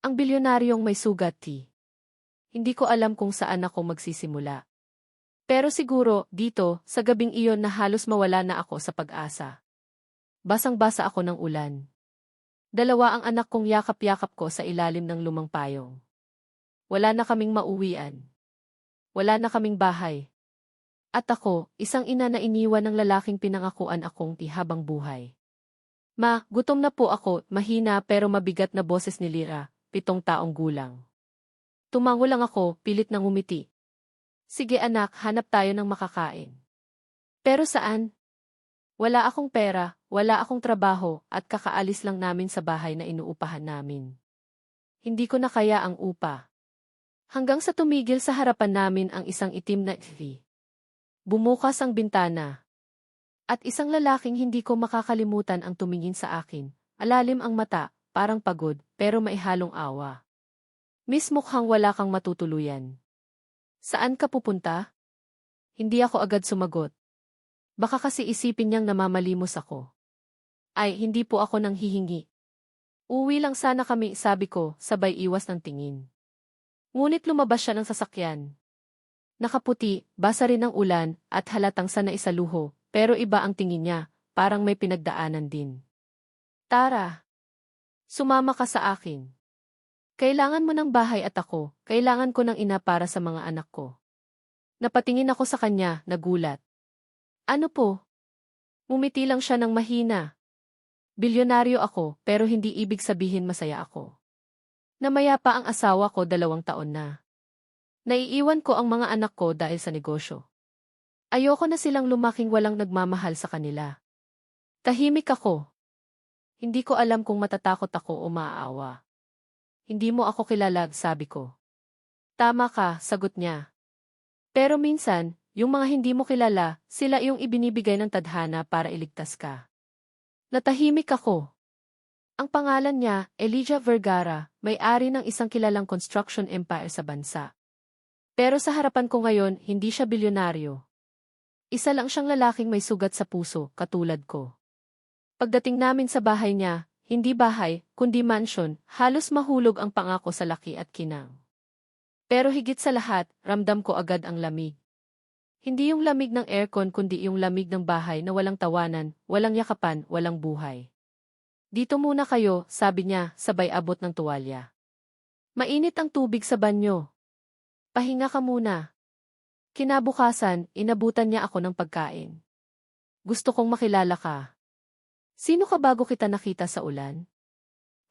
Ang bilyonaryong may sugat, T. Hindi ko alam kung saan ako magsisimula. Pero siguro, dito, sa gabing iyon na halos mawala na ako sa pag-asa. Basang-basa ako ng ulan. Dalawa ang anak kong yakap-yakap ko sa ilalim ng lumang payong. Wala na kaming mauwian. Wala na kaming bahay. At ako, isang ina na iniwan ng lalaking pinangakuan akong tihabang buhay. Ma, gutom na po ako, mahina pero mabigat na boses ni Lira, pitong taong gulang. Tumango lang ako, pilit nang umiti. Sige anak, hanap tayo ng makakain. Pero saan? Wala akong pera, wala akong trabaho, at kakaalis lang namin sa bahay na inuupahan namin. Hindi ko na kaya ang upa. Hanggang sa tumigil sa harapan namin ang isang itim na TV. Bumukas ang bintana. At isang lalaking hindi ko makakalimutan ang tumingin sa akin. Alalim ang mata, parang pagod, pero maihalong awa. Miss mukhang wala kang matutuluyan. Saan ka pupunta? Hindi ako agad sumagot. Baka kasi isipin niyang namamalimos ako. Ay, hindi po ako nang hihingi. Uwi lang sana kami, sabi ko, sabay iwas ng tingin. Ngunit lumabas siya ng sasakyan. Nakaputi, basa rin ng ulan, at halatang sana isaluho, pero iba ang tingin niya, parang may pinagdaanan din. Tara! Sumama ka sa akin. Kailangan mo ng bahay at ako, kailangan ko ng ina para sa mga anak ko. Napatingin ako sa kanya, nagulat. Ano po? Mumiti lang siya ng mahina. Bilyonaryo ako, pero hindi ibig sabihin masaya ako. Namaya pa ang asawa ko dalawang taon na. Naiiwan ko ang mga anak ko dahil sa negosyo. Ayoko na silang lumaking walang nagmamahal sa kanila. Tahimik ako. Hindi ko alam kung matatakot ako o maaawa. Hindi mo ako kilala, sabi ko. Tama ka, sagot niya. Pero minsan, yung mga hindi mo kilala, sila yung ibinibigay ng tadhana para iligtas ka. Natahimik ako. Ang pangalan niya, Elijah Vergara, may-ari ng isang kilalang construction empire sa bansa. Pero sa harapan ko ngayon, hindi siya bilyonaryo. Isa lang siyang lalaking may sugat sa puso, katulad ko. Pagdating namin sa bahay niya, hindi bahay, kundi mansion, halos mahulog ang pangako sa laki at kinang. Pero higit sa lahat, ramdam ko agad ang lamig. Hindi yung lamig ng aircon kundi yung lamig ng bahay na walang tawanan, walang yakapan, walang buhay. Dito muna kayo, sabi niya, sabay abot ng tuwalya. Mainit ang tubig sa banyo. Pahinga ka muna. Kinabukasan, inabutan niya ako ng pagkain. Gusto kong makilala ka. Sino ka bago kita nakita sa ulan?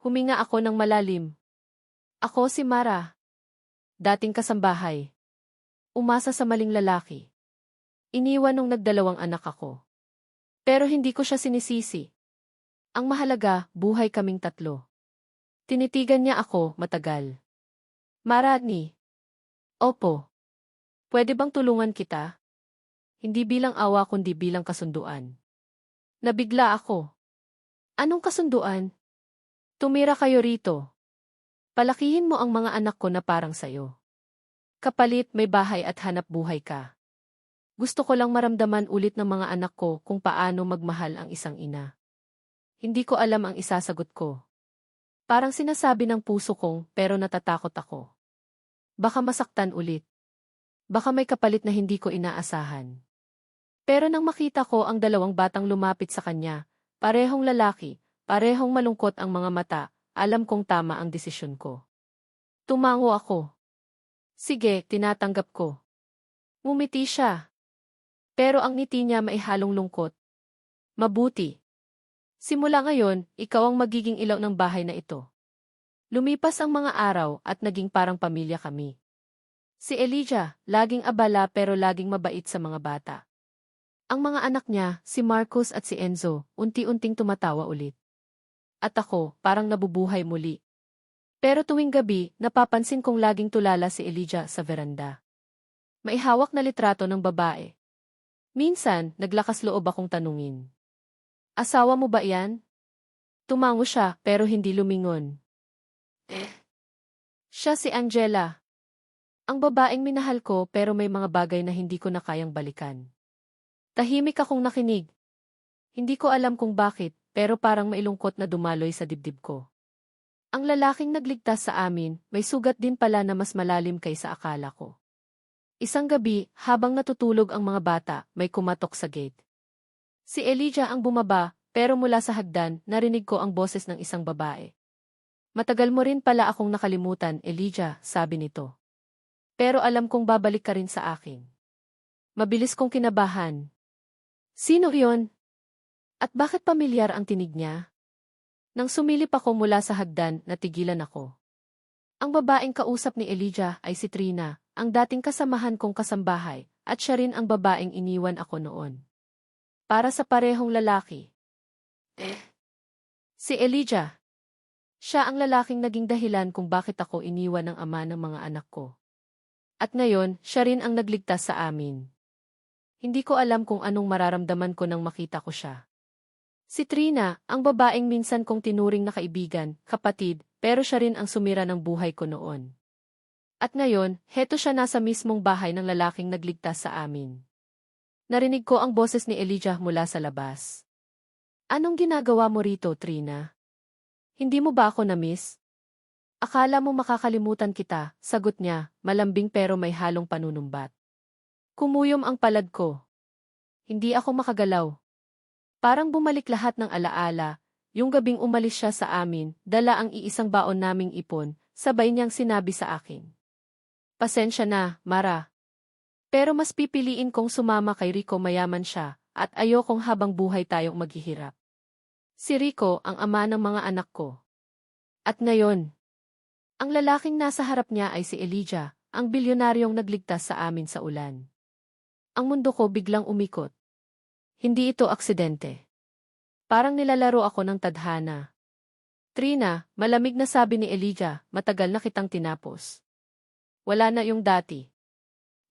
Huminga ako ng malalim. Ako si Mara. Dating kasambahay. Umasa sa maling lalaki. Iniwan nung nagdalawang anak ako. Pero hindi ko siya sinisisi. Ang mahalaga, buhay kaming tatlo. Tinitigan niya ako, matagal. Marani, Opo. Pwede bang tulungan kita? Hindi bilang awa kundi bilang kasunduan. Nabigla ako. Anong kasunduan? Tumira kayo rito. Palakihin mo ang mga anak ko na parang sayo. Kapalit may bahay at hanap buhay ka. Gusto ko lang maramdaman ulit ng mga anak ko kung paano magmahal ang isang ina. Hindi ko alam ang isasagot ko. Parang sinasabi ng puso kong pero natatakot ako. Baka masaktan ulit. Baka may kapalit na hindi ko inaasahan. Pero nang makita ko ang dalawang batang lumapit sa kanya, parehong lalaki, parehong malungkot ang mga mata, alam kong tama ang desisyon ko. Tumango ako. Sige, tinatanggap ko. Ngumiti siya. Pero ang ngiti niya maihalong lungkot. Mabuti. Simula ngayon, ikaw ang magiging ilaw ng bahay na ito. Lumipas ang mga araw at naging parang pamilya kami. Si Elijah, laging abala pero laging mabait sa mga bata. Ang mga anak niya, si Marcos at si Enzo, unti-unting tumatawa ulit. At ako, parang nabubuhay muli. Pero tuwing gabi, napapansin kong laging tulala si Elijah sa veranda. May hawak na litrato ng babae. Minsan, naglakas loob akong tanungin. Asawa mo ba yan? Tumango siya, pero hindi lumingon. Siya si Angela. Ang babaeng minahal ko pero may mga bagay na hindi ko na kayang balikan. Tahimik akong nakinig. Hindi ko alam kung bakit, pero parang mailungkot na dumaloy sa dibdib ko. Ang lalaking nagligtas sa amin, may sugat din pala na mas malalim kaysa akala ko. Isang gabi, habang natutulog ang mga bata, may kumatok sa gate. Si Elijah ang bumaba, pero mula sa hagdan, narinig ko ang boses ng isang babae. Matagal mo rin pala akong nakalimutan, Elijah, sabi nito. Pero alam kong babalik ka rin sa akin. Mabilis kong kinabahan. Sino iyon? At bakit pamilyar ang tinig niya? Nang sumilip ako mula sa hagdan, natigilan ako. Ang babaeng kausap ni Elijah ay si Trina, ang dating kasamahan kong kasambahay, at siya rin ang babaeng iniwan ako noon. Para sa parehong lalaki. Eh. Si Elijah. Siya ang lalaking naging dahilan kung bakit ako iniwan ng ama ng mga anak ko. At ngayon, siya rin ang nagligtas sa amin. Hindi ko alam kung anong mararamdaman ko nang makita ko siya. Si Trina, ang babaeng minsan kong tinuring na kaibigan, kapatid, pero siya rin ang sumira ng buhay ko noon. At ngayon, heto siya nasa mismong bahay ng lalaking nagligtas sa amin. Narinig ko ang boses ni Elijah mula sa labas. Anong ginagawa mo rito, Trina? Hindi mo ba ako na-miss? Akala mo makakalimutan kita, sagot niya, malambing pero may halong panunumbat. Kumuyom ang palad ko. Hindi ako makagalaw, Parang bumalik lahat ng alaala, yung gabing umalis siya sa amin, dala ang iisang baon naming ipon, sabay niyang sinabi sa akin. Pasensya na, Mara. Pero mas pipiliin kong sumama kay Rico mayaman siya, at ayokong habang buhay tayong maghihirap. Si Rico ang ama ng mga anak ko. At ngayon, ang lalaking nasa harap niya ay si Elijah, ang bilyonaryong nagligtas sa amin sa ulan. Ang mundo ko biglang umikot. Hindi ito aksidente. Parang nilalaro ako ng tadhana. Trina, malamig na sabi ni Elijah, matagal na kitang tinapos. Wala na yung dati.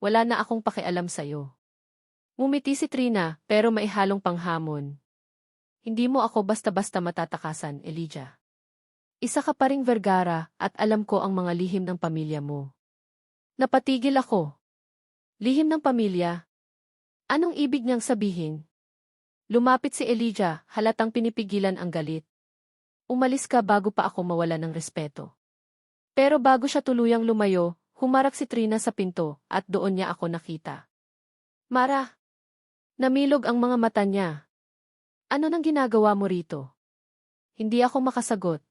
Wala na akong pakialam sa'yo. Ngumiti si Trina, pero may halong panghamon. Hindi mo ako basta-basta matatakasan, Elijah. Isa ka pa ring Vergara at alam ko ang mga lihim ng pamilya mo. Napatigil ako. Lihim ng pamilya? Anong ibig niyang sabihin? Lumapit si Elijah, halatang pinipigilan ang galit. Umalis ka bago pa ako mawala ng respeto. Pero bago siya tuluyang lumayo, humarap si Trina sa pinto at doon niya ako nakita. Mara! Namilog ang mga mata niya. Ano nang ginagawa mo rito? Hindi ako makasagot.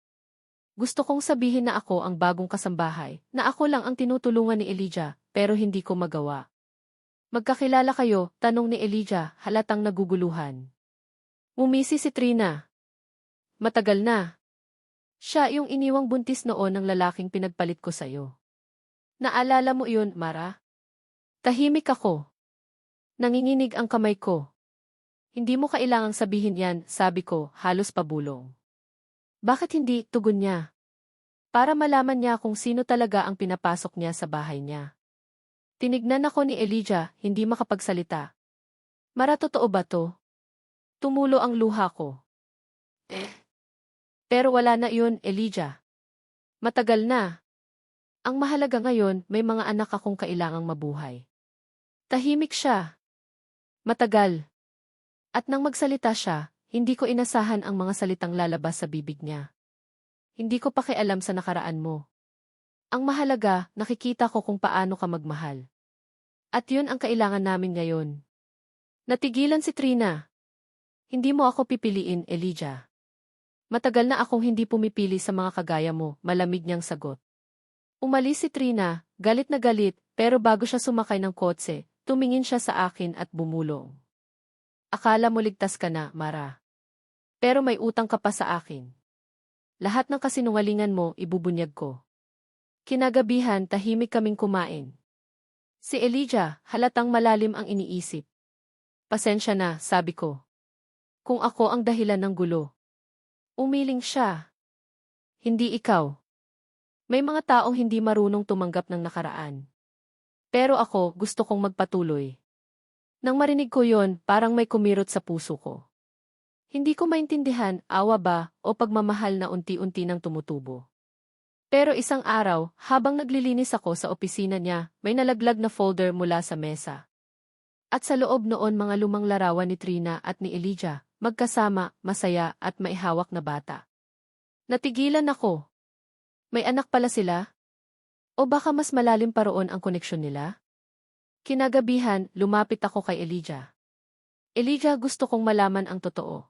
Gusto kong sabihin na ako ang bagong kasambahay, na ako lang ang tinutulungan ni Elijah, pero hindi ko magawa. Magkakilala kayo, tanong ni Elijah, halatang naguguluhan. Umisi si Trina. Matagal na. Siya yung iniwang buntis noon ng lalaking pinagpalit ko sa'yo. Naalala mo iyon, Mara? Tahimik ako. Nanginginig ang kamay ko. Hindi mo kailangang sabihin yan, sabi ko, halos pabulong. Bakit hindi, tugon niya? Para malaman niya kung sino talaga ang pinapasok niya sa bahay niya. Tinignan ako ni Elijah, hindi makapagsalita. Mara totoo ba to? Tumulo ang luha ko. Eh. Pero wala na yun, Elijah. Matagal na. Ang mahalaga ngayon, may mga anak akong kailangang mabuhay. Tahimik siya. Matagal. At nang magsalita siya, hindi ko inasahan ang mga salitang lalabas sa bibig niya. Hindi ko pakialam sa nakaraan mo. Ang mahalaga, nakikita ko kung paano ka magmahal. At yun ang kailangan namin ngayon. Natigilan si Trina. Hindi mo ako pipiliin, Elijah. Matagal na akong hindi pumipili sa mga kagaya mo, malamig niyang sagot. Umalis si Trina, galit na galit, pero bago siya sumakay ng kotse, tumingin siya sa akin at bumulong. Akala mo ligtas ka na, Mara. Pero may utang ka pa sa akin. Lahat ng kasinungalingan mo, ibubunyag ko. Kinagabihan, tahimik kaming kumain. Si Elijah, halatang malalim ang iniisip. Pasensya na, sabi ko. Kung ako ang dahilan ng gulo. Umiling siya. Hindi ikaw. May mga taong hindi marunong tumanggap ng nakaraan. Pero ako, gusto kong magpatuloy. Nang marinig ko yon, parang may kumirot sa puso ko. Hindi ko maintindihan, awa ba, o pagmamahal na unti-unti nang tumutubo. Pero isang araw, habang naglilinis ako sa opisina niya, may nalaglag na folder mula sa mesa. At sa loob noon mga lumang larawan ni Trina at ni Elijah, magkasama, masaya at maihawak na bata. Natigilan ako. May anak pala sila? O baka mas malalim pa roon ang koneksyon nila? Kinagabihan, lumapit ako kay Elijah. Elijah, gusto kong malaman ang totoo.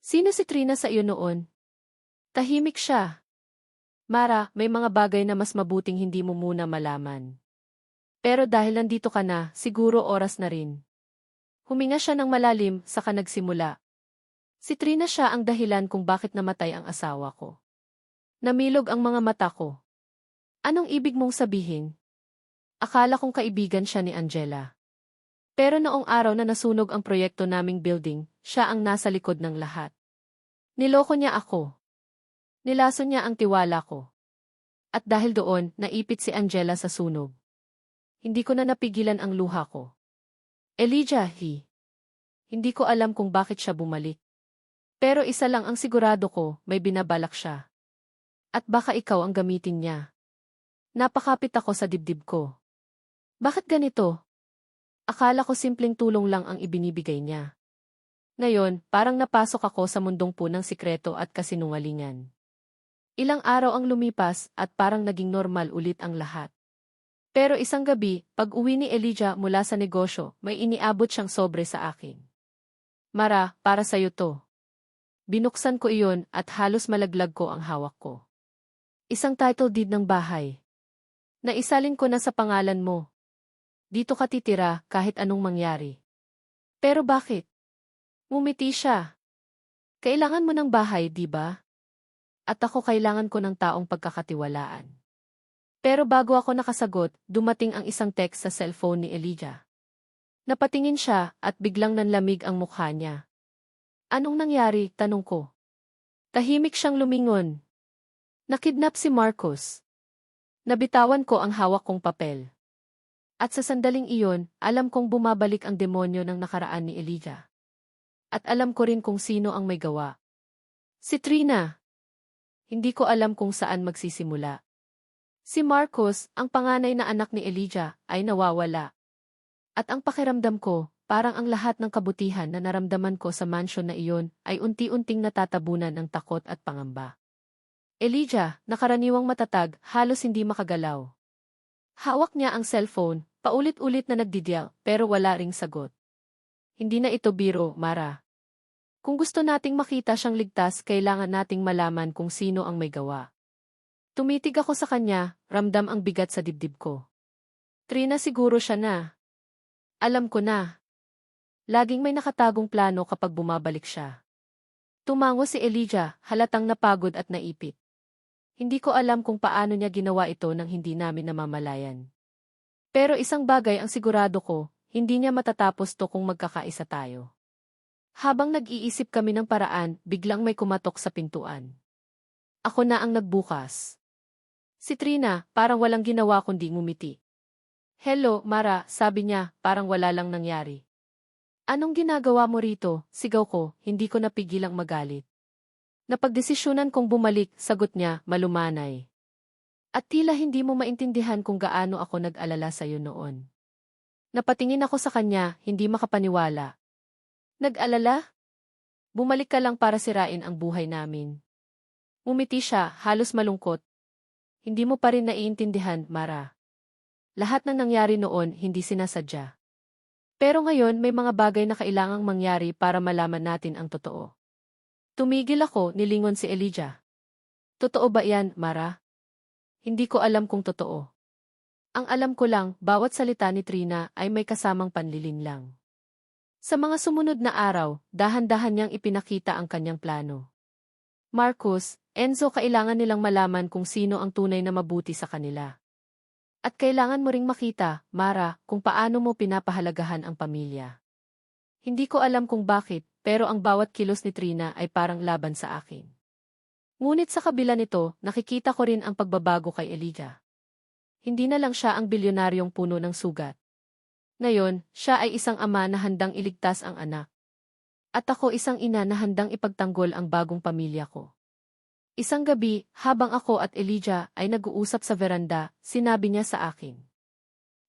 Sino si Trina sa iyo noon? Tahimik siya. Mara, may mga bagay na mas mabuting hindi mo muna malaman. Pero dahil nandito ka na, siguro oras na rin. Huminga siya ng malalim, saka nagsimula. Si Trina siya ang dahilan kung bakit namatay ang asawa ko. Namilog ang mga mata ko. Anong ibig mong sabihin? Akala kong kaibigan siya ni Angela. Pero noong araw na nasunog ang proyekto naming building, siya ang nasa likod ng lahat. Niloko niya ako. Nilaso niya ang tiwala ko. At dahil doon, naipit si Angela sa sunog. Hindi ko na napigilan ang luha ko. Elijah, he. Hindi ko alam kung bakit siya bumalik. Pero isa lang ang sigurado ko, may binabalak siya. At baka ikaw ang gamitin niya. Napakapit ako sa dibdib ko. Bakit ganito? Akala ko simpleng tulong lang ang ibinibigay niya. Ngayon, parang napasok ako sa mundong punang sikreto at kasinungalingan. Ilang araw ang lumipas at parang naging normal ulit ang lahat. Pero isang gabi, pag uwi ni Elijah mula sa negosyo, may iniabot siyang sobre sa akin. Mara, para sa'yo to. Binuksan ko iyon at halos malaglag ko ang hawak ko. Isang title deed ng bahay. Naisalin ko na sa pangalan mo. Dito ka titira kahit anong mangyari. Pero bakit? Ngumiti siya. Kailangan mo ng bahay, di ba? At ako kailangan ko ng taong pagkakatiwalaan. Pero bago ako nakasagot, dumating ang isang text sa cellphone ni Elijah. Napatingin siya at biglang nanlamig ang mukha niya. Anong nangyari, tanong ko. Tahimik siyang lumingon. Nakidnap si Marcos. Nabitawan ko ang hawak kong papel. At sa sandaling iyon, alam kong bumabalik ang demonyo ng nakaraan ni Elijah. At alam ko rin kung sino ang may gawa. Si Trina. Hindi ko alam kung saan magsisimula. Si Marcos, ang panganay na anak ni Elijah, ay nawawala. At ang pakiramdam ko, parang ang lahat ng kabutihan na naramdaman ko sa mansion na iyon ay unti-unting natatabunan ng takot at pangamba. Elijah, nakaraniwang matatag, halos hindi makagalaw. Hawak niya ang cellphone, paulit-ulit na nagdidial, pero wala ring sagot. Hindi na ito biro, Mara. Kung gusto nating makita siyang ligtas, kailangan nating malaman kung sino ang may gawa. Tumitig ako sa kanya, ramdam ang bigat sa dibdib ko. Trina siguro siya na. Alam ko na. Laging may nakatagong plano kapag bumabalik siya. Tumango si Elijah, halatang napagod at naipit. Hindi ko alam kung paano niya ginawa ito nang hindi namin namamalayan. Pero isang bagay ang sigurado ko, hindi niya matatapos to kung magkakaisa tayo. Habang nag-iisip kami ng paraan, biglang may kumatok sa pintuan. Ako na ang nagbukas. Si Trina, parang walang ginawa kundi ngumiti. Hello, Mara, sabi niya, parang wala lang nangyari. Anong ginagawa mo rito? Sigaw ko, hindi ko napigilang magalit. Napagdesisyonan kong bumalik, sagot niya, malumanay. At tila hindi mo maintindihan kung gaano ako nag-alala sa iyo noon. Napatingin ako sa kanya, hindi makapaniwala. Nag-alala? Bumalik ka lang para sirain ang buhay namin. Umiti siya, halos malungkot. Hindi mo pa rin naiintindihan, Mara. Lahat ng nangyari noon, hindi sinasadya. Pero ngayon may mga bagay na kailangang mangyari para malaman natin ang totoo. Tumigil ako, nilingon si Elijah. Totoo ba yan, Mara? Hindi ko alam kung totoo. Ang alam ko lang, bawat salita ni Trina ay may kasamang panlilin lang. Sa mga sumunod na araw, dahan-dahan niyang ipinakita ang kanyang plano. Marcus, Enzo kailangan nilang malaman kung sino ang tunay na mabuti sa kanila. At kailangan mo ring makita, Mara, kung paano mo pinapahalagahan ang pamilya. Hindi ko alam kung bakit, pero ang bawat kilos ni Trina ay parang laban sa akin. Ngunit sa kabila nito, nakikita ko rin ang pagbabago kay Elijah. Hindi na lang siya ang bilyonaryong puno ng sugat. Ngayon, siya ay isang ama na handang iligtas ang anak. At ako isang ina na handang ipagtanggol ang bagong pamilya ko. Isang gabi, habang ako at Elijah ay nag-uusap sa veranda, sinabi niya sa akin.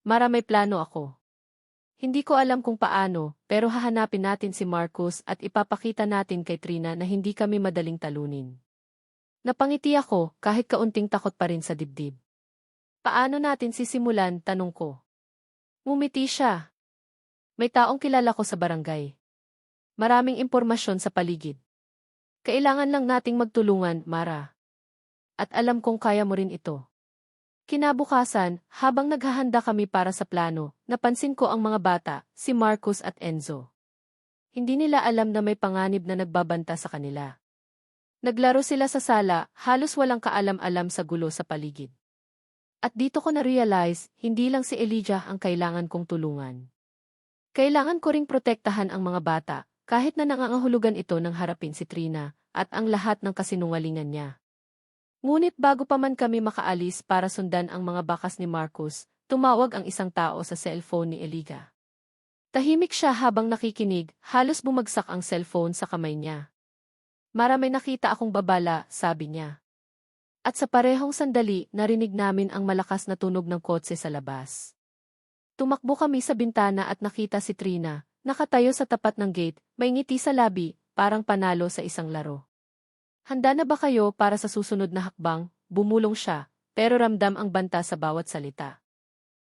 Mara may plano ako. Hindi ko alam kung paano, pero hahanapin natin si Marcus at ipapakita natin kay Trina na hindi kami madaling talunin. Napangiti ako kahit kaunting takot pa rin sa dibdib. Paano natin sisimulan, tanong ko. Ngumiti siya. May taong kilala ko sa barangay. Maraming impormasyon sa paligid. Kailangan lang nating magtulungan, Mara. At alam kong kaya mo rin ito. Kinabukasan, habang naghahanda kami para sa plano, napansin ko ang mga bata, si Marcus at Enzo. Hindi nila alam na may panganib na nagbabanta sa kanila. Naglaro sila sa sala, halos walang kaalam-alam sa gulo sa paligid. At dito ko na-realize, hindi lang si Elijah ang kailangan kong tulungan. Kailangan ko ring protektahan ang mga bata, kahit na nangangahulugan ito ng harapin si Trina, at ang lahat ng kasinungalingan niya. Ngunit bago pa man kami makaalis para sundan ang mga bakas ni Marcus, tumawag ang isang tao sa cellphone ni Eliga. Tahimik siya habang nakikinig, halos bumagsak ang cellphone sa kamay niya. Mara nakita akong babala, sabi niya. At sa parehong sandali, narinig namin ang malakas na tunog ng kotse sa labas. Tumakbo kami sa bintana at nakita si Trina, nakatayo sa tapat ng gate, may ngiti sa labi, parang panalo sa isang laro. Handa na ba kayo para sa susunod na hakbang? Bumulong siya, pero ramdam ang banta sa bawat salita.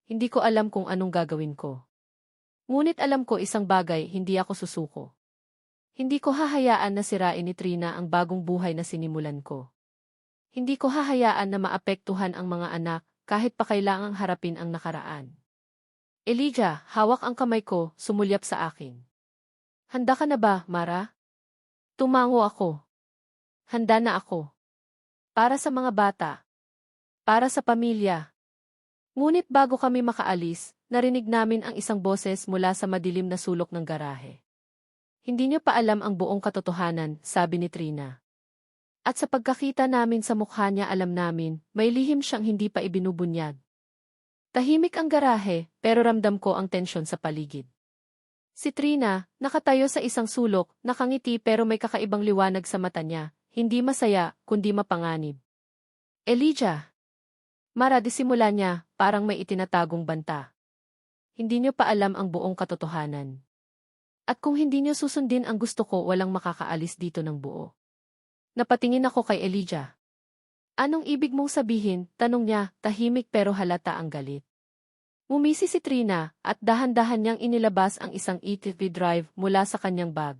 Hindi ko alam kung anong gagawin ko. Ngunit alam ko isang bagay, hindi ako susuko. Hindi ko hahayaan na sirain ni Trina ang bagong buhay na sinimulan ko. Hindi ko hahayaan na maapektuhan ang mga anak kahit pa kailangang harapin ang nakaraan. Elijah, hawak ang kamay ko, sumulyap sa akin. Handa ka na ba, Mara? Tumango ako. Handa na ako. Para sa mga bata. Para sa pamilya. Ngunit bago kami makaalis, narinig namin ang isang boses mula sa madilim na sulok ng garahe. Hindi niyo pa alam ang buong katotohanan, sabi ni Trina. At sa pagkakita namin sa mukha niya alam namin, may lihim siyang hindi pa ibinubunyag. Tahimik ang garahe, pero ramdam ko ang tensyon sa paligid. Si Trina, nakatayo sa isang sulok, nakangiti pero may kakaibang liwanag sa mata niya, hindi masaya, kundi mapanganib. Elijah! Mara disimula niya, parang may itinatagong banta. Hindi niyo pa alam ang buong katotohanan. At kung hindi niyo susundin ang gusto ko walang makakaalis dito ng buo. Napatingin ako kay Elijah. Anong ibig mong sabihin? Tanong niya, tahimik pero halata ang galit. Mumisi si Trina at dahan-dahan niyang inilabas ang isang ETV drive mula sa kanyang bag.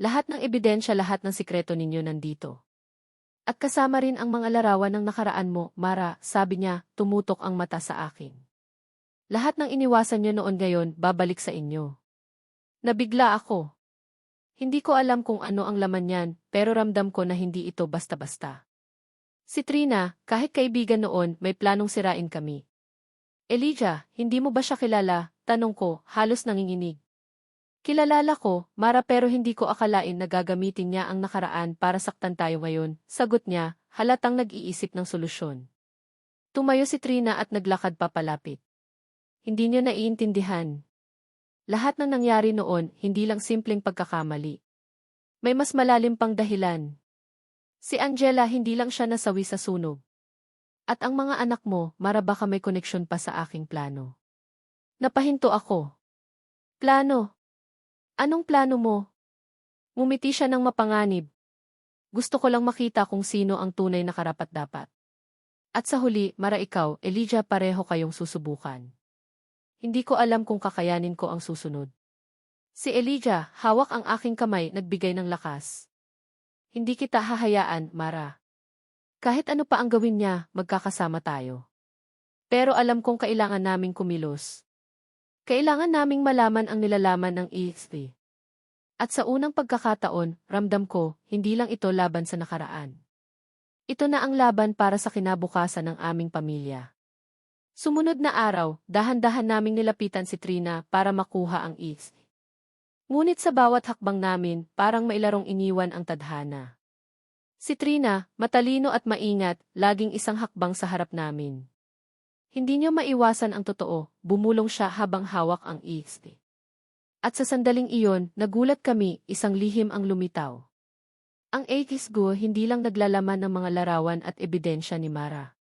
Lahat ng ebidensya lahat ng sikreto ninyo nandito. At kasama rin ang mga larawan ng nakaraan mo, Mara, sabi niya, tumutok ang mata sa akin. Lahat ng iniwasan niyo noon ngayon, babalik sa inyo. Nabigla ako. Hindi ko alam kung ano ang laman niyan, pero ramdam ko na hindi ito basta-basta. Si Trina, kahit kaibigan noon, may planong sirain kami. Elijah, hindi mo ba siya kilala? Tanong ko, halos nanginginig. Kilalala ko, Mara pero hindi ko akalain na gagamitin niya ang nakaraan para saktan tayo ngayon. Sagot niya, halatang nag-iisip ng solusyon. Tumayo si Trina at naglakad papalapit. Hindi niya naiintindihan, lahat ng nangyari noon, hindi lang simpleng pagkakamali. May mas malalim pang dahilan. Si Angela hindi lang siya nasawi sa sunog. At ang mga anak mo, maraba ka may koneksyon pa sa aking plano. Napahinto ako. Plano? Anong plano mo? Ngumiti siya ng mapanganib. Gusto ko lang makita kung sino ang tunay na karapat-dapat. At sa huli, mara ikaw, Elijah pareho kayong susubukan. Hindi ko alam kung kakayanin ko ang susunod. Si Elijah, hawak ang aking kamay, nagbigay ng lakas. Hindi kita hahayaan, Mara. Kahit ano pa ang gawin niya, magkakasama tayo. Pero alam kong kailangan naming kumilos. Kailangan naming malaman ang nilalaman ng EXP. At sa unang pagkakataon, ramdam ko, hindi lang ito laban sa nakaraan. Ito na ang laban para sa kinabukasan ng aming pamilya. Sumunod na araw, dahan-dahan naming nilapitan si Trina para makuha ang is. Ngunit sa bawat hakbang namin, parang mailarong iniwan ang tadhana. Si Trina, matalino at maingat, laging isang hakbang sa harap namin. Hindi niya maiwasan ang totoo, bumulong siya habang hawak ang is. At sa sandaling iyon, nagulat kami, isang lihim ang lumitaw. Ang Aegis Go hindi lang naglalaman ng mga larawan at ebidensya ni Mara.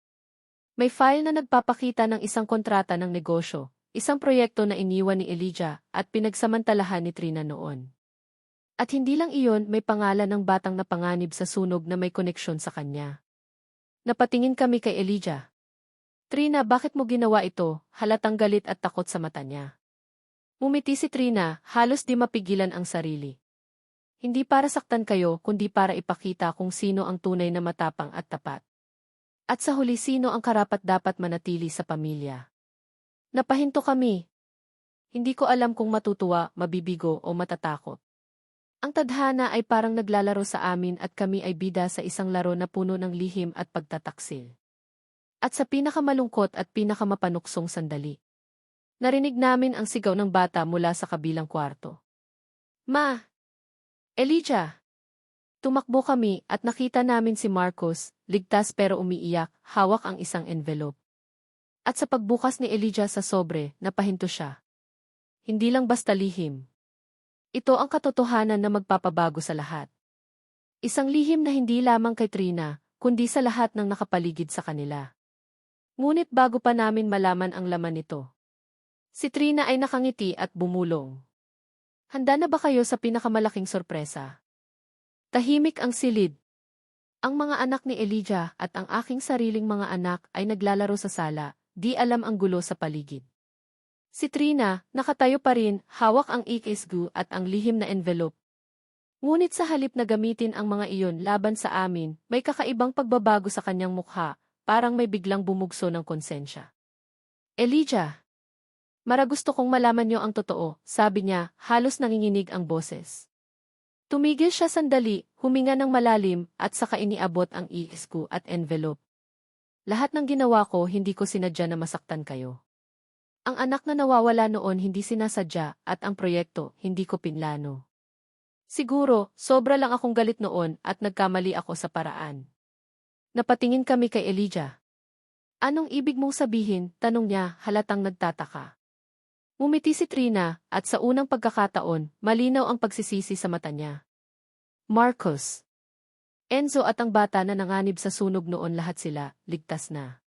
May file na nagpapakita ng isang kontrata ng negosyo, isang proyekto na iniwan ni Elijah at pinagsamantalahan ni Trina noon. At hindi lang iyon may pangalan ng batang napanganib sa sunog na may koneksyon sa kanya. Napatingin kami kay Elijah. Trina, bakit mo ginawa ito? Halatang galit at takot sa mata niya. Umiti si Trina, halos di mapigilan ang sarili. Hindi para saktan kayo, kundi para ipakita kung sino ang tunay na matapang at tapat. At sa huli sino ang karapat dapat manatili sa pamilya. Napahinto kami. Hindi ko alam kung matutuwa, mabibigo o matatakot. Ang tadhana ay parang naglalaro sa amin at kami ay bida sa isang laro na puno ng lihim at pagtataksil. At sa pinakamalungkot at pinakamapanuksong sandali. Narinig namin ang sigaw ng bata mula sa kabilang kwarto. Ma! Elijah! Tumakbo kami at nakita namin si Marcos, ligtas pero umiiyak, hawak ang isang envelope. At sa pagbukas ni Elijah sa sobre, napahinto siya. Hindi lang basta lihim. Ito ang katotohanan na magpapabago sa lahat. Isang lihim na hindi lamang kay Trina, kundi sa lahat ng nakapaligid sa kanila. Ngunit bago pa namin malaman ang laman nito. Si Trina ay nakangiti at bumulong. Handa na ba kayo sa pinakamalaking sorpresa? Tahimik ang silid. Ang mga anak ni Elijah at ang aking sariling mga anak ay naglalaro sa sala, di alam ang gulo sa paligid. Si Trina, nakatayo pa rin, hawak ang ikisgu at ang lihim na envelope. Ngunit sa halip na gamitin ang mga iyon laban sa amin, may kakaibang pagbabago sa kanyang mukha, parang may biglang bumugso ng konsensya. Elijah! Mara gusto kong malaman niyo ang totoo, sabi niya, halos nanginginig ang boses. Tumigil siya sandali, huminga ng malalim, at saka iniabot ang ikisgu at envelope. Lahat ng ginawa ko hindi ko sinadya na masaktan kayo. Ang anak na nawawala noon hindi sinasadya at ang proyekto hindi ko pinlano. Siguro, sobra lang akong galit noon at nagkamali ako sa paraan. Napatingin kami kay Elijah. Anong ibig mong sabihin? Tanong niya, halatang nagtataka. Umiti si Trina, at sa unang pagkakataon, malinaw ang pagsisisi sa mata niya. Marcos. Enzo at ang bata na nanganib sa sunog noon lahat sila, ligtas na.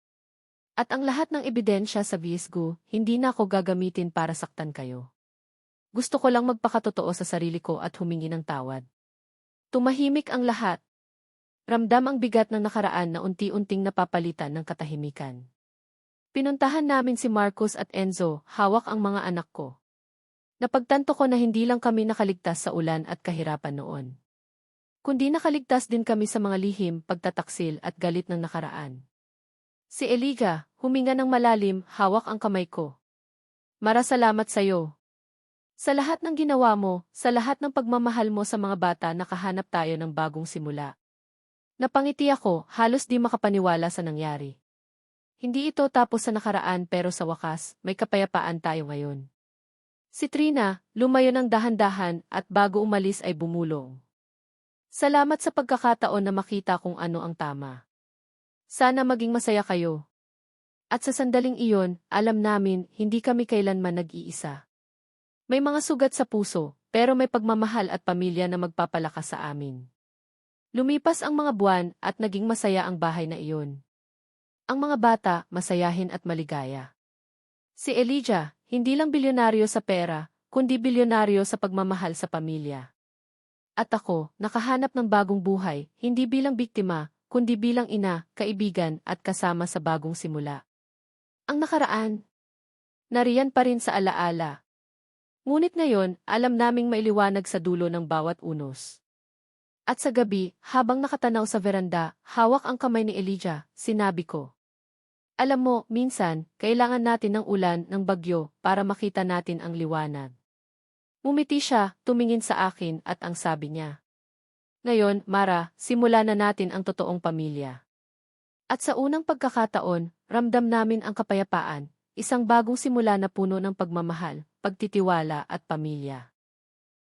At ang lahat ng ebidensya sa Visgo, hindi na ako gagamitin para saktan kayo. Gusto ko lang magpakatotoo sa sarili ko at humingi ng tawad. Tumahimik ang lahat. Ramdam ang bigat ng nakaraan na unti-unting napapalitan ng katahimikan. Pinuntahan namin si Marcos at Enzo, hawak ang mga anak ko. Napagtanto ko na hindi lang kami nakaligtas sa ulan at kahirapan noon. Kundi nakaligtas din kami sa mga lihim, pagtataksil at galit ng nakaraan. Si Eliga, huminga ng malalim, hawak ang kamay ko. Mara salamat sa'yo. Sa lahat ng ginawa mo, sa lahat ng pagmamahal mo sa mga bata nakahanap tayo ng bagong simula. Napangiti ako, halos di makapaniwala sa nangyari. Hindi ito tapos sa nakaraan pero sa wakas, may kapayapaan tayo ngayon. Si Trina, lumayo ng dahan-dahan at bago umalis ay bumulong. Salamat sa pagkakataon na makita kung ano ang tama. Sana maging masaya kayo. At sa sandaling iyon, alam namin, hindi kami kailanman nag-iisa. May mga sugat sa puso, pero may pagmamahal at pamilya na magpapalakas sa amin. Lumipas ang mga buwan at naging masaya ang bahay na iyon. Ang mga bata, masayahin at maligaya. Si Elijah, hindi lang bilyonaryo sa pera, kundi bilyonaryo sa pagmamahal sa pamilya. At ako, nakahanap ng bagong buhay, hindi bilang biktima, kundi bilang ina, kaibigan at kasama sa bagong simula. Ang nakaraan, nariyan pa rin sa alaala. Ngunit ngayon, alam naming mailiwanag sa dulo ng bawat unos. At sa gabi, habang nakatanaw sa veranda, hawak ang kamay ni Elijah, sinabi ko. Alam mo, minsan, kailangan natin ng ulan ng bagyo para makita natin ang liwanag. Mumiti siya, tumingin sa akin at ang sabi niya. Ngayon, Mara, simula na natin ang totoong pamilya. At sa unang pagkakataon, ramdam namin ang kapayapaan, isang bagong simula na puno ng pagmamahal, pagtitiwala at pamilya.